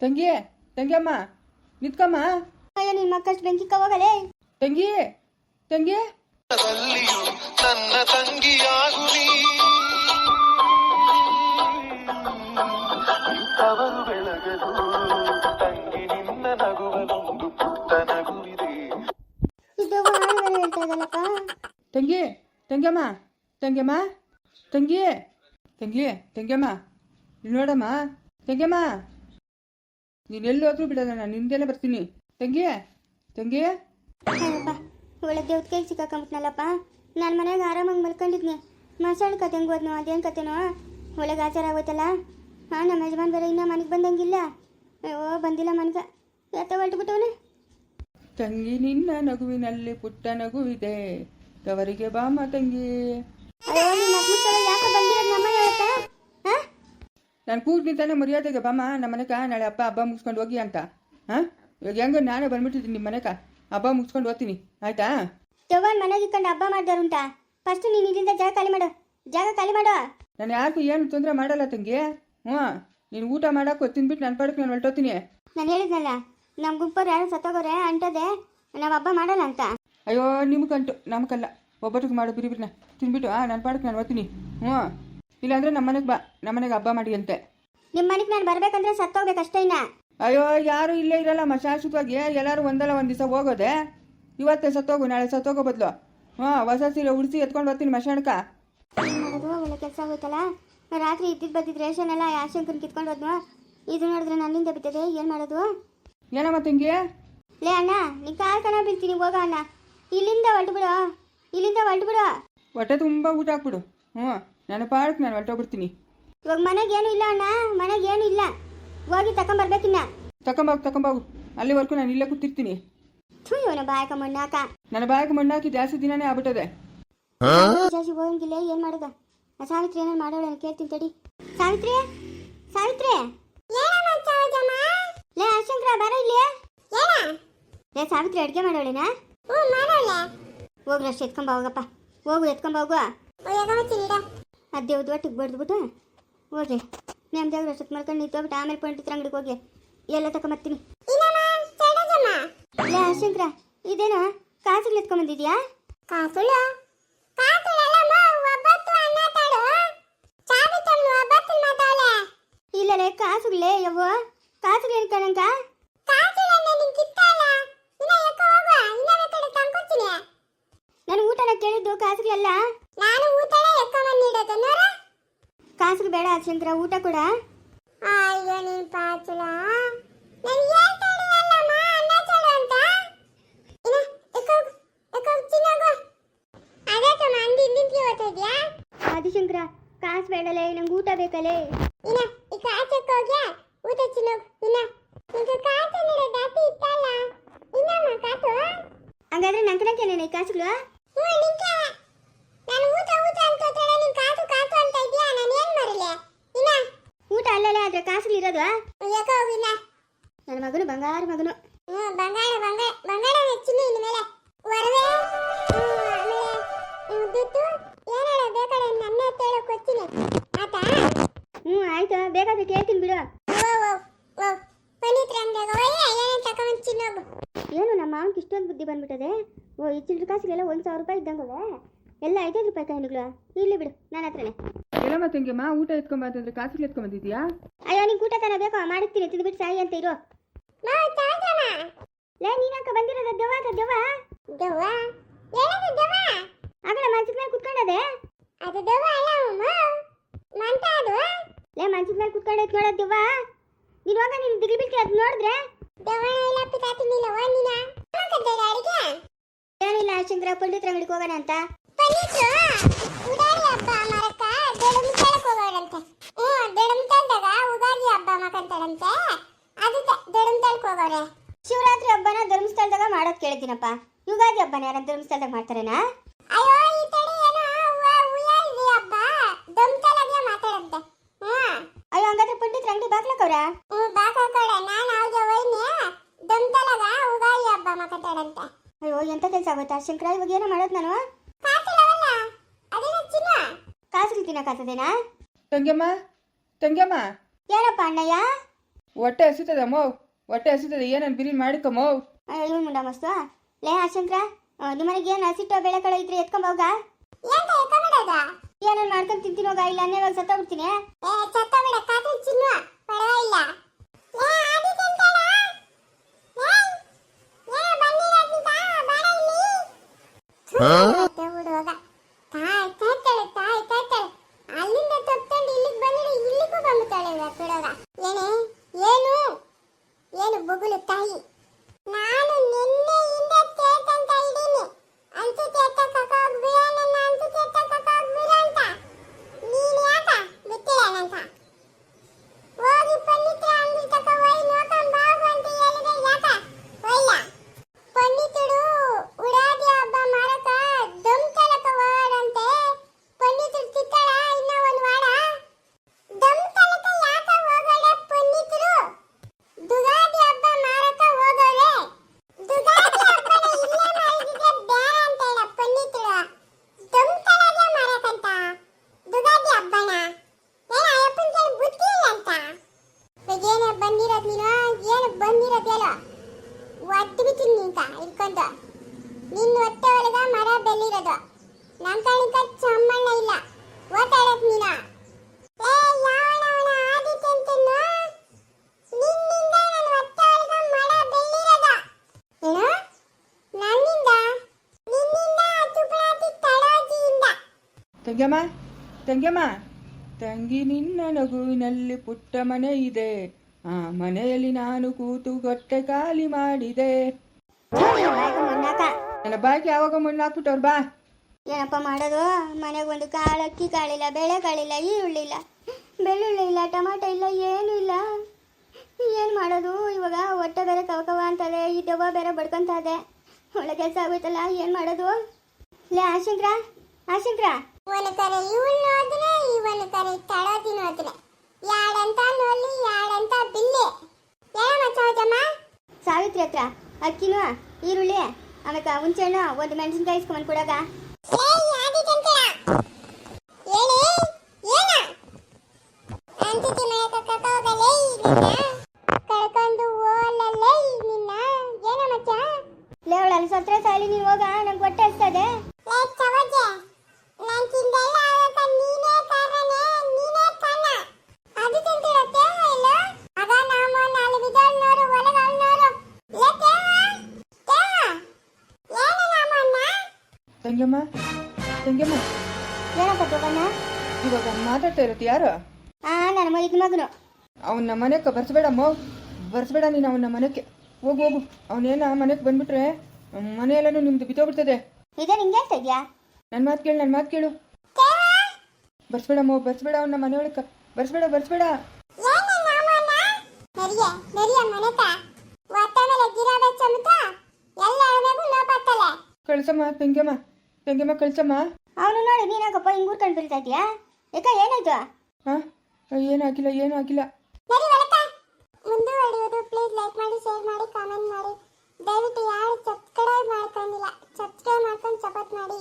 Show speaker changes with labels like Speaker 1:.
Speaker 1: ತಂಗಿ ತಂಗಿಯಮ್ಮ ನಿತ್ಕಮ್ಮ.
Speaker 2: ಅಯ್ಯೋ ನಿನ್ ಮಕ್ಕಷ್ಟು ಬೆಂಕಿ ಕವಾಗಲೇ
Speaker 1: ತಂಗಿ ತಂಗಿ.
Speaker 3: ನನ್ನ ತಂಗಿಯಾಗು ನೀ. ತವರು ಬೆಳಗಲು ತಂಗಿ ನಿನ್ನ ನಗುವಲೊಂದು ಪುಟ್ಟ ನಗುವಿದೆ.
Speaker 2: ಇದು ಹಾಡುಗಳು ಹೇಳ್ತಾ ಇದಲ್ಲಪ್ಪ
Speaker 1: ತಂಗಿ ತಂಗಿಯಮ್ಮ ತಂಗಿಯಮ್ಮ ತಂಗಿ ತಂಗಿ ತಂಗಿಯಮ್ಮ ಇಲ್ಲಿ ನೋಡಮ್ಮ ತಂಗಿಯಮ್ಮ ನೀನು ಎಲ್ಲೋದ್ರೂ ಬಿಡೋಣ ನಾನು ನಿಂದೆಲ್ಲ ಬರ್ತೀನಿ. ತಂಗಿ ತಂಗಿ
Speaker 2: ಅಪ್ಪ ಒಳ್ಳೆ ದೇವ್ರ ಕೈ ಸಿಕ್ಕಾಕೊಂಬಿಟ್ನಲ್ಲಪ್ಪ. ನಾನು ಮನೆಗೆ ಆರಾಮಾಗಿ ಮಲ್ಕೊಂಡಿದ್ನಿ. ಮಸಾಳೆ ಕತೆ ಹೋದ್ನು ಅದೇನು ಕತೆನೋ? ಒಳ್ಳೆ ಆಚಾರ ಆಗೋಯ್ತಲ್ಲ? ಹಾಂ ನಮ್ಮ ಯಜಮಾನ್ ಬೇರೆ ಇನ್ನೂ ಮನೆಗೆ ಬಂದಂಗಿಲ್ಲ. ಅಯ್ಯೋ ಬಂದಿಲ್ಲ ಮನೆಗೆ. ಯಾತ ಹೊರಟುಬಿಟ್ಟವನೆ
Speaker 1: ತಂಗಿ ನಿನ್ನ ನಗುವಿನಲ್ಲಿ ಪುಟ್ಟ ನಗುವಿದೆ. ತವರಿಗೆ ಬಾಮ ತಂಗಿ.
Speaker 2: ಅಯ್ಯೋ ನಿಮ್ಮ ಮಕ್ಕಳು ಯಾಕೆ ಬಂದಿರೋದು ನಮ್ಮ ಹೇಳ್ತಾ ಹಾಂ
Speaker 1: ನಾನು ಕೂಗ್ನಿ ತಾನೇ ಮರ್ಯಾದೆಗೆ ಬಾಮ ನಮ್ಮ ಮನೆಕ ನಾಳೆ ಹಬ್ಬ ಹಬ್ಬ ಮುಗಿಸ್ಕೊಂಡು ಹೋಗಿ ಅಂತ. ಹಾ? ಇವಾಗ ಹೆಂಗೋ ನಾನೇ ಬಂದ್ಬಿಟ್ಟಿದ್ದೀನಿ ನಿಮ್ಮ ಮನೆಕ. ಹಬ್ಬ ಮುಗಿಸ್ಕೊಂಡು ಹೋಗ್ತೀನಿ. ಆಯ್ತಾ?
Speaker 2: ತಗೊಂಡು ಮನೆಗೆ ಇಟ್ಕೊಂಡು ಹಬ್ಬ ಮಾಡ್ದಾರುಂಟಾ ಫಸ್ಟ್ ನೀನು ಇಲ್ಲಿಂದ ಜಾಗ ಖಾಲಿ ಮಾಡು. ಜಾಗ ಖಾಲಿ ಮಾಡು.
Speaker 1: ನಾನು ಯಾರಿಗೂ ಏನು ತೊಂದರೆ ಮಾಡಲ್ಲ ತಂಗಿ. ಹ್ಞೂ. ನೀನು ಊಟ ಮಾಡಕ್ಕೆ ತಿಂದ್ಬಿಟ್ಟು ನನ್ನ ಪಾಡಕ್ಕೆ ನಾನು ಹೊರಟೋತೀನಿ
Speaker 2: ನಾನು ಹೇಳಿದ್ನಲ್ಲ ನಮ್ಮ ಗುಂಪವ್ರು ಯಾರು ಸತ್ತೋಗೋರೆ ಅಂಟದೆ ನಾವು ಹಬ್ಬ ಮಾಡಲ್ಲ ಅಂತ.
Speaker 1: ಅಯ್ಯೋ ನಿಮ್ಗಂಟು ನಮಗಲ್ಲ. ಒಬ್ಬಟ್ಟಿಗೆ ಮಾಡು ಬಿರಿ ಬಿರಿನ ತಿನ್ಬಿಟ್ಟು ಆ ನನ್ನ ಪಾಡಕ್ಕೆ ನಾನು ಓದ್ತೀನಿ ಹ್ಞೂ. ಇಲ್ಲಾಂದ್ರೆ ನಮ್ಮ ಮನೆಗೆ ಬಾ ನಮ್ಮ ಮನೆಗೆ ಹಬ್ಬ ಮಾಡಿ ಅಂತೆ
Speaker 2: ನಿಮ್ಮ ಮನೆಗೆ ನಾನು ಬರ್ಬೇಕಂದ್ರೆ ಸತ್ತೋಗ್ಬೇಕಷ್ಟೇ ಇನ್ನ.
Speaker 1: ಅಯ್ಯೋ ಯಾರು ಇಲ್ಲೇ ಇರಲ್ಲ ಶಾಶ್ವತವಾಗಿ ಎಲ್ಲರೂ ಒಂದಲ್ಲ ಒಂದು ದಿವಸ ಹೋಗೋದೆ? ಇವತ್ತೇ ಸತ್ತೋಗು ನಾಳೆ ಸತ್ತೋಗೋ ಬದ್ಲು. ಹಾಂ ಹೊಸ ಸೀರೆ ಉಡಿಸಿ ಎತ್ಕೊಂಡು ಹೋಗ್ತೀನಿ ಮಶಾಣಕ.
Speaker 2: ಮಾಡೋದು ಒಳ್ಳೆ ಕೆಲಸ ಹೋಯ್ತಲ್ಲ. ರಾತ್ರಿ ಇದ್ದಿದ್ದು ಬದ್ದಿದ್ದು ರೇಷನ್ ಎಲ್ಲ ಯಾಶಂಕನ್ ಕಿತ್ಕೊಂಡು ಹೋದ್ನು? ಇದು ನೋಡಿದ್ರೆ ನನ್ನಿಂದ ಬಿತ್ತದೆ ಏನು ಮಾಡೋದು?
Speaker 1: ಏನಮ್ಮ ತಂಗಿ
Speaker 2: ಲೇ ಅಣ್ಣ ನೀ ಕಾಲ್ ಕಣ ಬೀಳ್ತೀನಿ ಹೋಗ ಅಣ್ಣ. ಇಲ್ಲಿಂದ ಹೊರಟು ಬಿಡು. ಇಲ್ಲಿಂದ ಹೊರಟು ಬಿಡು.
Speaker 1: ಹೊಟ್ಟೆ ತುಂಬ ಊಟ ಹಾಕ್ಬಿಡು. ಹ್ಞೂ ನನ್ನ ಪಾಡಕ್ಕೆ ನಾನು ಹೊರಟೋಗ್ಬಿಡ್ತೀನಿ.
Speaker 2: ಇವಾಗ ಮನೆಗೆ ಏನು ಇಲ್ಲ ಅಣ್ಣ ಮನೆಗೆ ಏನು ಇಲ್ಲ. ಹೋಗಿ ತಕೊಂಬರ್ಬೇಕಿನ್ನ
Speaker 1: ತಕೊಂಬೋಗು ತಕೊಂಬೋಗು. ಅಲ್ಲಿವರೆಗೂ ನಾನು ಇಲ್ಲೇ ಕೂತಿರ್ತೀನಿ.
Speaker 2: ಥೂ ಇವನ ಬಾಯಕ ಮಣ್ಣಾಕ.
Speaker 1: ನನ್ನ ಬಾಯಿಗೆ ಮಣ್ಣಾಕಿ ಜಾಸ್ತಿ ದಿನನೇ ಆಗ್ಬಿಟ್ಟದೆ.
Speaker 2: ಜಾಸ್ತಿ ಹೋಗಂಗಿಲ್ಲ ಏನು ಮಾಡೋದ? ಆ ಸಾವಿತ್ರಿ ಏನಾರು ಮಾಡೋಳ ಕೇಳ್ತೀನಿ ತಡಿ. ಸಾವಿತ್ರಿ? ಸಾವಿತ್ರಿ? ಲೇ ಅಶಂಕರ ಬರ ಇಲ್ಲಿ? ಲೇ ಸಾವಿತ್ರಿ ಅಡ್ಗೆ ಮಾಡೋಳೇನಾ? ಹೋಗ್ರಷ್ಟು ಎತ್ಕೊಂಬ ಹೋಗಪ್ಪ. ಹೋಗು ಎತ್ಕೊಂಬ ಹೋಗು. ಅದೇವ್ದು ಒಟ್ಟಿಗೆ ಬಡ್ದ್ಬಿಟ್ಟು ನೇಮ್ ದೇವ್ರ ಅಷ್ಟೊತ್ತು ಮಾಡ್ಕೊಂಡು ನಿಂತೋಗ್ಬಿಟ್ಟು ಆಮೇಲೆ ಪಂಡಿತರ ಅಂಗಡಿಗೆ ಹೋಗಿ ಎಲ್ಲ ತಗೊಂಬರ್ತೀನಿ ಶಂಕರ ಇದೇನು ಕಾಸುಗಳು ಎತ್ಕೊಂಬಂದಿದ್ಯಾ ಕಾಸುಳು ಇಲ್ಲಲೇ ಕಾಸುಗಳೇ ಯವ್ವ. ಕಾಸುಗಳು ಏನು ಕಣಂಕ ನಾನು ಊಟನ ಕೇಳಿದ್ದು ಕಾಸುಗಳೆಲ್ಲ
Speaker 4: ನಾನು ಊಟನೇ ಎಕ್ಕಮಂದಿಡೋದು ನೋಡ
Speaker 2: ಕಾಸುಗಳು ಊಟ ಕೂಡ.
Speaker 4: ಅಯ್ಯೋ ನೀನ್ ಪಾಚುಲ.
Speaker 2: ಆದಿಶಂಕರ ಕಾಸು ಬೇಡಲೇ ನಂಗೆ ಊಟ ಬೇಕಲೇ.
Speaker 4: ಇನ್ನ ಈ ಹೋಗ್ಯಾ? ಊಟ ಚಿನ್ನಗು ಇನ್ನ. ನಿಂಗೆ ಕಾಚು ನೀಡ ದಾತಿ ಇತ್ತಲ್ಲ ಇನ್ನಮ್ಮ ಕಾತು
Speaker 2: ಹಂಗಾದ್ರೆ ನಂಕನಕ್ಕೇನೇನೆ ಈ ಕಾಸುಗಳು
Speaker 4: ಹ್ಞೂ ನಿಂಗೆ ನಾನು ಊಟ ಊಟ ಅಂತ ಹೇಳ್ತಾಳೆ ನೀನ್ ಕಾತು ಕಾತು ಅಂತ ಇದೆಯಾ ನಾನು ಏನ್ ಮಾಡಲಿ ಇನ್ನ
Speaker 2: ಊಟ ಅಲ್ಲಲೇ ಆದ್ರೆ ಕಾಸುಗಳು ಇರೋದು
Speaker 4: ಯಾಕೋ ಹೋಗಿಲ್ಲ
Speaker 2: ನನ್ನ ಮಗನು ಬಂಗಾರ ಮಗನು.
Speaker 4: ಬಂಗಾರ ಬಂಗಾರ ಬಂಗಾರ ಬಂಗಾಳ ಹೆಚ್ಚಿನ ಇನ್ಮೇಲೆ ಒಡವೆ ಆಮೇಲೆ ದುಡ್ಡು ಏನಾರ ಬೇಕಾದ್ರೆ ನನ್ನ ಹೇಳಕ್ ಕೊಚ್ಚಿನಿ ಆತಾ
Speaker 2: ಹ್ಞೂ ಆಯ್ತು ಬೇಕಾದ್ರೆ ಕೇಳ್ತೀನಿ ಬಿಡು.
Speaker 4: ಓ ಒಯ್ಯ ಏನೇನು ತಗೊಂಡ್ ಚಿನ್ನೋಗು
Speaker 2: ಏನು ನಮ್ಮ ಮಾವನ್ಗೆ ಇಷ್ಟೊಂದು ಬುದ್ಧಿ ಬಂದ್ಬಿಟ್ಟದೆ? ಓ ಈ ಚಿಲ್ಲರೆ ಕಾಸಿಗೆಲ್ಲ ಒಂದು ಸಾವಿರ ರೂಪಾಯಿ ಇದ್ದಂಗವೆ ಎಲ್ಲ ಐದೈದು ರೂಪಾಯಿ ಕಾಯಿನುಗಳು ಇಲ್ಲಿ ಬಿಡು ನನ್ನ ಹತ್ರನೇ.
Speaker 1: ಎಲ್ಲಮ್ಮ ತಂಗಿಯಮ್ಮ ಊಟ ಎತ್ಕೊಂಬಂತಂದ್ರೆ ಕಾಸಿಗೆ ಎತ್ಕೊಂಬಂದಿದ್ಯಾ
Speaker 2: ಅಯ್ಯೋ ನಿಂಗೆ ಊಟ ತನ ಬೇಕೋ ಮಾಡಿರ್ತೀನಿ ತಿಂದ್ಬಿಟ್ಟು ಸಾಯಿ ಅಂತ ಇರು.
Speaker 4: ಮಾವ ತಾತಮ್ಮ
Speaker 2: ಲೇ ನೀನಕ್ಕ ಬಂದಿರೋದು ದೆವ್ವ ಅಂತ ದೆವ್ವ?
Speaker 4: ದವ್ವ? ಏನದು ದವ್ವ?
Speaker 2: ಮಂಚದ ಮೇಲೆ ಕುತ್ಕೊಂಡದೆ?
Speaker 4: ಅದು ದವ್ವ ಅಲ್ಲ ಅಮ್ಮ ಮಂತ ಅದು.
Speaker 2: ಲೇ ಮಂಚದ ಮೇಲೆ ಕುತ್ಕೊಂಡೈತೆ ನೋಡೋದು ದೆವ್ವ? ನೀನು ಹೋಗ ನೀನು ದಿಗ್ಲಿ ಬಿಟ್ಟು ಅದು ನೋಡಿದ್ರೆ?
Speaker 4: ದವ್ವ ಇಲ್ಲ ಕದ್ದಡ ಅಡಿಗೆ.
Speaker 2: ಏನಿಲ್ಲ ಚಂದ್ರ ಪಂಡಿತರ ಅಂಗಡಿಗೆ ಹೋಗೋಣ ಅಂತ.
Speaker 4: ಪನಿತ್ರ ಉಗಾದಿ ಹಬ್ಬ ಮರಕ ದೊಡಮ್ತಾಳಕ್ ಅಂತ ಹ್ಞೂ ದೊಡಮ್ತಾಳ್ದಾಗ ಉಗಾದಿ ಹಬ್ಬ ಮಕಂತಾಳಂತೆ. ಅದು ಧರ್ಮಸ್ಥಳಕ್ಕೆ ಹೋಗೋರೆ
Speaker 2: ಶಿವರಾತ್ರಿ ಹಬ್ಬನ ಧರ್ಮಸ್ಥಳದಾಗ ಮಾಡೋದ್ ಕೇಳಿದ್ದೀನಪ್ಪ. ಯುಗಾದಿ ಹಬ್ಬನ ಯಾರ ಧರ್ಮಸ್ಥಳದಾಗ ಮಾಡ್ತಾರೇನಾ?
Speaker 4: ಅಯ್ಯೋ ಈ ತಡಿ ಏನೋ ಉ- ಉಯ್ಯಾಲಿ ಹಬ್ಬ. ಮಾತಾಡಂತೆ.
Speaker 2: ಅಯ್ಯೋ ಹಂಗಾದ್ರೆ ಪಂಡಿತ್ರ ಅಂಗಡಿ ಬಾಗ್ಲಕ್ಕವ್ರ
Speaker 4: ಹ್ಞೂ ನಾನು ಅವ್ಗೆ ಒಯ್ನಿ ದೊಮ್ತಾಳಗ ಉಗಾದಿ ಹಬ್ಬ ಮಕಂತಾಳಂತೆ
Speaker 2: ಅಯ್ಯೋ ಎಂತ ಕೆಲಸ ಆಗುತ್ತಾ ಶಂಕರ ಇವಾಗ ಏನೋ ಮಾಡೋದು ನಾನು?
Speaker 4: ಕಾತಿಲ್ಲವಲ್ಲ ಅದೇನೋ ಚಿನ್ನ.
Speaker 2: ಕಾಸುಗಳು ತಿನ್ನಕ್ಕಾಗ್ತದೇನಾ
Speaker 1: ತಂಗಿಯಮ್ಮ ತಂಗಿಯಮ್ಮ.
Speaker 2: ಏನಪ್ಪ ಅಣ್ಣಯ್ಯ?
Speaker 1: ಹೊಟ್ಟೆ ಹಸಿತದ ಮೋವ್ ಹೊಟ್ಟೆ ಹಸಿತದ ಏನನ್ ಬಿರಿ ಮಾಡಿಕೊ ಮೋವ್
Speaker 2: ಇವನು ಮುಂಡ ಮಸ್ತು ಲೇ ಆಶಂಕ್ರ ನಿಮ್ಮನೆಗೆ ಏನು ಹಸಿಟ್ಟು ಬೇಳೆ ಕಳೆ ಇದ್ರೆ ಎತ್ಕೊಂಬೋಗ ಏನನ್ ಮಾಡ್ಕೊಂಡು ತಿಂತೀನಿ ಹೋಗ ಇಲ್ಲ ಅನ್ನೇ ಸತ್ತೋಗ್ಬಿಡ್ತೀನಿ.
Speaker 4: ಏ ಚತ್ತ ಬಿಡ ಕಾತು ಚಿನ್ನು ಪರವಾಗಿಲ್ಲ ಏ ಆದಿತ್ಯ ಅಂತಣ್ಣ ಏಯ್ ಏ ಬಂದಿರೋದ್ನಿಂದ ಬಾರ ಇಲ್ಲಿ ಮತ್ತೆ ಹುಡುಗ ತಾಯ್ ತಾಯ್ತಾಳೆ ತಾಯ್ ತಾಯ್ತಾಳೆ ಅಲ್ಲಿಂದ ತಪ್ಕೊಂಡು ಇಲ್ಲಿಗೆ ಬಂದಿರೋ ಇಲ್ಲಿಗೂ ಬಂದ್ಬಿಟ್ಟಾಳೆ ಬಿಡೋಗ ಏನೇ ಏನು ಏನು ಬೊಗುಲು ತಾಯಿ ನಾನು ನಿನ್ನೆಯಿಂದ ತೇತಂತ ಇದ್ದೀನಿ ಅಂತೂ ತೇತಕ್ಕ ಹೋಗ್ಬಿಡ ನನ್ನ ಅಂತೂ ತೇತಕ್ಕ ಹೋಗ್ಬಿಡ ಅಂತ ನೀನು ಯಾಕ ಬಿಟ್ಟಿರೇನಂತ ಹೋಗಿ ಪಂಡಿತರ ಅಂಗಡಿ ತಕ ಹೋಗಿ ನೋಡ್ಕೊಂಡ್ ಬಾಗು ಅಂತ ಹೇಳಿದ್ರೆ ಯಾಕ ಹೋಯ್ಯ ಪಂಡಿತರು ಉಡಾದಿ ಹಬ್ಬ ಮಾರಕ ದಮ್ ತಲಕ ಹೋಗರಂತೆ ಪಂಡಿತರು ತಿಕ್ಕಳ ಇನ್ನ ಒಂದ್ ವಾರ ದಮ್ ತಲಕ ಯಾಕ ಹೋಗಳೆ ಪಂಡಿತರು ದುಗಾದಿ ಹಬ್ಬ ಮಾರಕ ಹೋಗಳೆ ದುಗಾದಿ ಹಬ್ಬನ ಇಲ್ಲೇ ಮಾಡಿದ್ರೆ ಬೇಡ ಅಂತ ಹೇಳ ಪಂಡಿತರು ದಮ್ ತಲಗೆ ಮಾರಕಂತ ದುಗಾದಿ ಹಬ್ಬನ ಏನ ಅಯ್ಯಪ್ಪನ ಕೇಳಿ ಬುದ್ಧಿ ಇಲ್ಲ ಅಂತ ಇವಾಗ ಏನೇ ಬಂದಿರೋದು ನೀನು ಏನು ಹೇಳು ಒದ್ದು ಬಿಟ್ಟಿನಿ ನಿಂತ ಇಟ್ಕೊಂಡು ನಿನ್ನ ಹೊಟ್ಟೆ ಒಳಗ ಮರ ಬೆಲ್ಲಿರೋದು ನಮ್ಮ ಕಣಿಕ ಚಮ್ಮಣ್ಣ ಇಲ್ಲ. ಓತಾಡಕ್ ನೀನ. ತಂಗಮ್ಮ
Speaker 1: ತಂಗ್ಯಮ್ಮ, ತಂಗಿ ನಿನ್ನ ನಗುವಿನಲ್ಲಿ ಪುಟ್ಟ ಮನೆ ಇದೆ. ಆ ಮನೆಯಲ್ಲಿ ನಾನು ಕೂತು ಗೊಟ್ಟೆ ಖಾಲಿ ಮಾಡಿದೆ. ನನ್ನ ಬಾಕಿ ಯಾವಾಗ ಮಣ್ಣು ಹಾಕ್ಬಿಟ್ಟವ್ರು ಬಾ.
Speaker 2: ಏನಪ್ಪ ಮಾಡೋದು? ಮನೆಗೆ ಒಂದು ಕಾಳು ಅಕ್ಕಿ ಕಾಳಿಲ್ಲ ಬೇಳೆ ಕಾಳಿಲ್ಲ ಈರುಳ್ಳಿ ಇಲ್ಲ ಬೆಳ್ಳುಳ್ಳಿ ಇಲ್ಲ ಟೊಮಾಟೊ ಇಲ್ಲ ಏನೂ ಇಲ್ಲ. ಏನು ಮಾಡೋದು? ಇವಾಗ ಹೊಟ್ಟೆ ಬೇರೆ ಕವಕವ ಅಂತದೆ ಈ ದೆವ್ವ ಬೇರೆ ಬಡ್ಕೊಂತ ಇದೆ ಒಳ್ಳೆ ಕೆಲಸ ಆಗೋಯ್ತಲ್ಲ ಏನು ಮಾಡೋದು? ಲೇ ಆಶಂಕ್ರ ಆಶಂಕ್ರ
Speaker 4: ಇವನು ಕರೆ ಇವಳು ನೋಡಿದ್ರೆ ಇವನು ಕರೆ ತಡೋದಿ ನೋಡಿದ್ರೆ ಯಾಡಂತ ನೋಲಿ ಯಾಡಂತ ಬಿಲ್ಲಿ ಏನ ಮಚ್ಚಮ್ಮ
Speaker 2: ಸಾವಿತ್ರಿ ಹತ್ರ ಅಕ್ಕಿನೂ ಈರುಳ್ಳಿ ಆಮೇಲೆ ಹುಂಚೆಹಣ್ಣು ಒಂದು ಮೆಣಸಿನ್ಕಾಯಿ ಇಸ್ಕೊಂಡ್ ಕೊಡಾಗ ಸತ್ರ ಸಾಲಿ ನೀನು ಹೋಗ ನಂಗೆ ಹೊಟ್ಟೆ ಹಸ್ತದೆ
Speaker 4: ಲೇ ಚವಜೆ ನಾನ್ ತಿಂದೆಲ್ಲ ಆಗಕ್ಕ ನೀನೇ ಕಾರಣನೇ ನೀನೇ ಕಾರಣ ಆದಿತ್ಯಂತಿರತ್ತೆ ಇಲ್ಲ ಆಗ ನಾವು ನಾಲ್ಕು ವಿಧಾನ ನೋಡು ಒಳಗಾಲ್ ನೋಡು ಲೇ ತೇವ ತೇವ ಏನು ನಮ್ಮನ್ನ
Speaker 1: ತಂಗ್ಯಮ್ಮ ತಂಗ್ಯಮ್ಮ
Speaker 2: ಏನಪ್ಪ ತಗೋಣ
Speaker 1: ಇವಾಗ ಮಾತಾಡ್ತಾ ಇರೋದು ಯಾರು?
Speaker 2: ಆ ನನ್ನ ಮೈದ್ ಮಗನು.
Speaker 1: ಅವನ್ನ ಮನೆಗೆ ಬರ್ಸ್ಬೇಡಮ್ಮ. ಬರ್ಸ್ಬೇಡ ನೀನು ಅವನ ಮನೆಗೆ. ಹೋಗು ಹೋಗು. ಅವನೇನ ಮನೆಗೆ ಬಂದ್ಬಿಟ್ರೆ ಮನೆಯೆಲ್ಲನೂ ನಿಮ್ದು ಬಿತ್ತೋಗ್ಬಿಡ್ತದೆ
Speaker 2: ಇದೇ ನಿಂಗೆ ಹೇಳ್ತಾ ಇದೆಯಾ?
Speaker 1: ನನ್ನ ಮಾತು ಕೇಳು ನನ್ನ ಮಾತು ಕೇಳು. ಬರ್ಸ್ಬೇಡಮ್ಮ ಬರ್ಸ್ಬೇಡ ಅವನ ಮನೆಯೊಳಗೆ ಬರ್ಸ್ಬೇಡ ಬರ್ಸ್ಬೇಡ. ಕಳ್ಸಮ್ಮ ತಂಗ್ಯಮ್ಮ ತಂಗ್ಯಮ್ಮ ಕಳ್ಸಮ್ಮ.
Speaker 2: ಅವನು ನೋಡಿ ನೀನಾಗಪ್ಪ ಹಿಂಗ್ ಊರ್ಕೊಂಡು ಬೀಳ್ತಾ ಇದೆಯಾ ಯಾಕ ಏನಾಯ್ತು?
Speaker 1: ಹಾಂ ಏನಾಗಿಲ್ಲ ಏನೂ ಆಗಿಲ್ಲ
Speaker 4: ನರಿ ಒಳಕ ಮುಂದುವರಿಯೋದು ಪ್ಲೀಸ್ ಲೈಕ್ ಮಾಡಿ ಶೇರ್ ಮಾಡಿ ಕಾಮೆಂಟ್ ಮಾಡಿ. ದಯವಿಟ್ಟು ಯಾರು ಸಬ್ಸ್ಕ್ರೈಬ್ ಮಾಡ್ಕೊಂಡಿಲ್ಲ ಸಬ್ಸ್ಕ್ರೈಬ್ ಮಾಡ್ಕೊಂಡು ಸಪೋರ್ಟ್ ಮಾಡಿ.